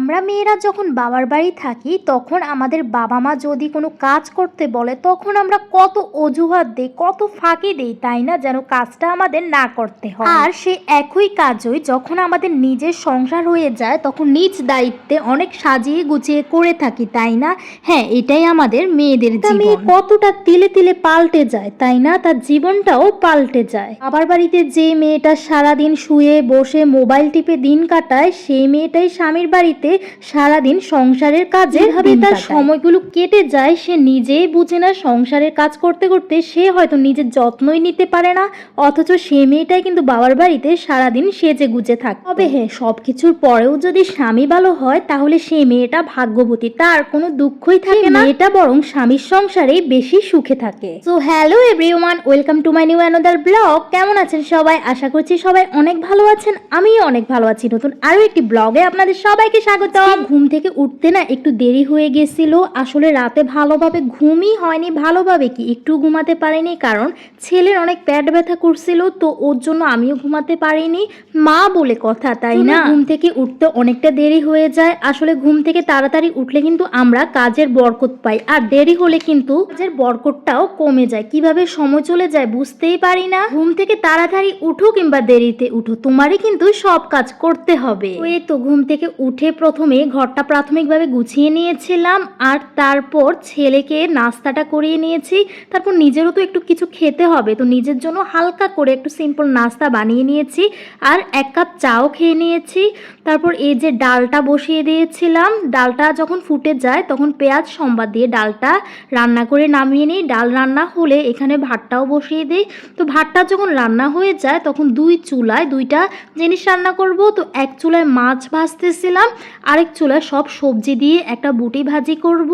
আমরা মেয়েরা যখন বাবার বাড়ি থাকি তখন আমাদের বাবা মা যদি কোনো কাজ করতে বলে তখন আমরা কত অজুহাত দিই কত ফাঁকি দিই তাই না? যেন কাজটা আমাদের না করতে হয়। আর সে একই কাজই যখন আমাদের নিজের সংসার হয়ে যায় তখন নিজ দায়িত্বে অনেক সাজিয়ে গুছিয়ে করে থাকি তাই না? হ্যাঁ এটাই আমাদের মেয়েদের মেয়ে কতটা তিলে তিলে পাল্টে যায় তাই না? তার জীবনটাও পাল্টে যায়। বাবার বাড়িতে যে মেয়েটা সারাদিন শুয়ে বসে মোবাইল টিপে দিন কাটায় সেই মেয়েটাই স্বামীর বাড়িতে সারাদিন সংসারের কাজে ভাবে তার সময়গুলো কেটে যায় সে নিজেই বুঝে না সংসারের কাজ করতে করতে সে হয়তো নিজের যত্নই নিতে পারে না অথচ সে মেয়েটাই কিন্তু বাবার বাড়িতে সারাদিন সেজে গুজে থাকে। তবে হ্যাঁ সব কিছুর পরেও যদি স্বামী ভালো হয় তাহলে সে মেয়েটা ভাগ্যবতী তার কোনো দুঃখই থাকে না। এটা বরং স্বামীর সংসারে বেশি সুখে থাকে। So hello everyone welcome to my new another blog কেমন আছেন সবাই? আশা করছি সবাই অনেক ভালো আছেন আমিও অনেক ভালো আছি। নতুন আরও একটি ব্লগে আপনাদের সবাইকে স্বাগত। ঘুম থেকে উঠতে না একটু দেরি হয়ে গেছিল। আসলে রাতে ভালোভাবে ঘুমই হয়নি ভালোভাবে কি একটু ঘুমাতে পারিনি কারণ ছেলের অনেক পেট ব্যথা করছিল তো ওর জন্য আমিও ঘুমাতে পারিনি। মা বলে কথা তাই না? ঘুম থেকে উঠতে অনেকটা দেরি হয়ে যায়। আসলে ঘুম থেকে তাড়াতাড়ি উঠলে কিন্তু আমরা কাজের বরকত পাই আর দেরি হলে কিন্তু কাজের বরকতটাও কমে যায়। কীভাবে সময় চলে যায় বুঝতেই পারি না। ঘুম থেকে তাড়াতাড়ি উঠো কিংবা দেরিতে উঠো তোমারই কিন্তু সব কাজ করতে হবে। এই তো ঘুম থেকে উঠে প্রথমে ঘরটা প্রাথমিকভাবে গুছিয়ে নিয়েছিলাম আর তারপর ছেলেকে নাস্তাটা করিয়ে নিয়েছি। তারপর নিজেরও তো একটু কিছু খেতে হবে, তো নিজের জন্য হালকা করে একটু সিম্পল নাস্তা বানিয়ে নিয়েছি আর এক কাপ চাও খেয়ে নিয়েছি। তারপর এই যে ডালটা বসিয়ে দিয়েছিলাম, ডালটা যখন ফুটে যায় তখন পেঁয়াজ, সম্বাদ দিয়ে ডালটা রান্না করে নামিয়ে নিই। ডাল রান্না হলে এখানে ভাতটাও বসিয়ে দিই। তো ভাতটা যখন রান্না হয়ে যায় তখন দুই চুলায় দুইটা জিনিস রান্না করব। তো এক চুলায় মাছ ভাজতেছিলাম আরেক চুলায় সব সবজি দিয়ে একটা বুটি ভাজি করব।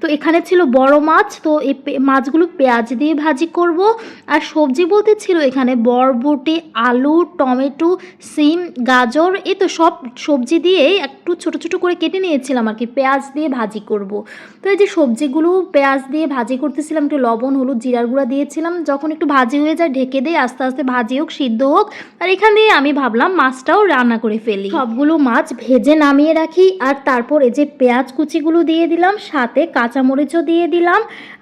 তো এখানে ছিল বড় মাছ, তো এই মাছগুলো পেঁয়াজ দিয়ে ভাজি করব। আর সবজি বলতে ছিল এখানে বরবটি, আলু, টমেটো, সিম, গাজর এই তো সব সবজি দিয়ে একটু ছোট ছোট করে কেটে নিয়েছিলাম আর কি, পেঁয়াজ দিয়ে ভাজি করব। তো এই যে সবজিগুলো পেঁয়াজ দিয়ে ভাজি করতেছিলাম, একটু লবণ, হলুদ, জিরার গুঁড়া দিয়েছিলাম, যখন একটু ভাজি হয়ে যায় ঢেকে দিয়ে আস্তে আস্তে ভাজি হোক, সিদ্ধ হোক। আর এখান দিয়ে আমি ভাবলাম মাছটাও রান্না করে ফেলি। সবগুলো মাছ ভেজে নামিয়ে রাখি আর তারপর এই যে পেঁয়াজ কুচিগুলো দিয়ে দিলাম সাথে কাঁচামরিচও দিয়ে দিলাম।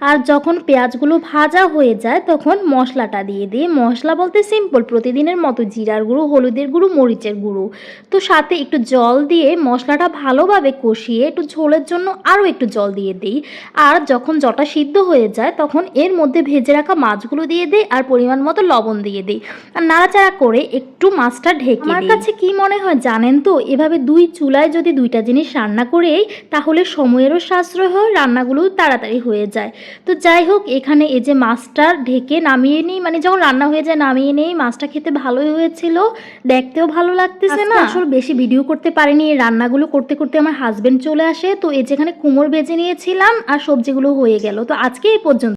আর যখন পেঁয়াজগুলো ভাজা হয়ে যায় তখন মশলাটা দিয়ে দিই। মশলা বলতে সিম্পল প্রতিদিনের মতো জিরার গুঁড়ো হলুদের গুঁড়ো মরিচের গুঁড়ো। তো সাথে একটু জল দিয়ে মশলাটা ভালোভাবে কষিয়ে একটু ঝোলের জন্য আরও একটু জল দিয়ে দিই। আর যখন জটা সিদ্ধ হয়ে যায় তখন এর মধ্যে ভেজে রাখা মাছগুলো দিয়ে দিই আর পরিমাণ মতো লবণ দিয়ে দিই। আর নাড়াচাড়া করে একটু মাছটা ঢেকে আমার কাছে কি মনে হয় জানেন তো এভাবে দুই চুলায় যদি দুইটা জিনিস রান্না করেই তাহলে সময়েরও সাশ্রয় হয় রান্নাগুলো তাড়াতাড়ি হয়ে যায়। তো যাই হোক এখানে এই যে মাছটা ঢেকে নামিয়ে নিই মানে যখন রান্না হয়ে যায় নামিয়ে নেই মাছটা খেতে ভালোই হয়েছিল দেখতেও ভালো লাগতেছে না? আসলে বেশি ভিডিও করতে পারিনি এই রান্নাগুলো করতে করতে আমার হাজবেন্ড চলে আসে তো এই যেখানে কুমোর ভেজে নিয়েছিলাম আর সবজিগুলো হয়ে গেল। তো আজকে এই পর্যন্ত।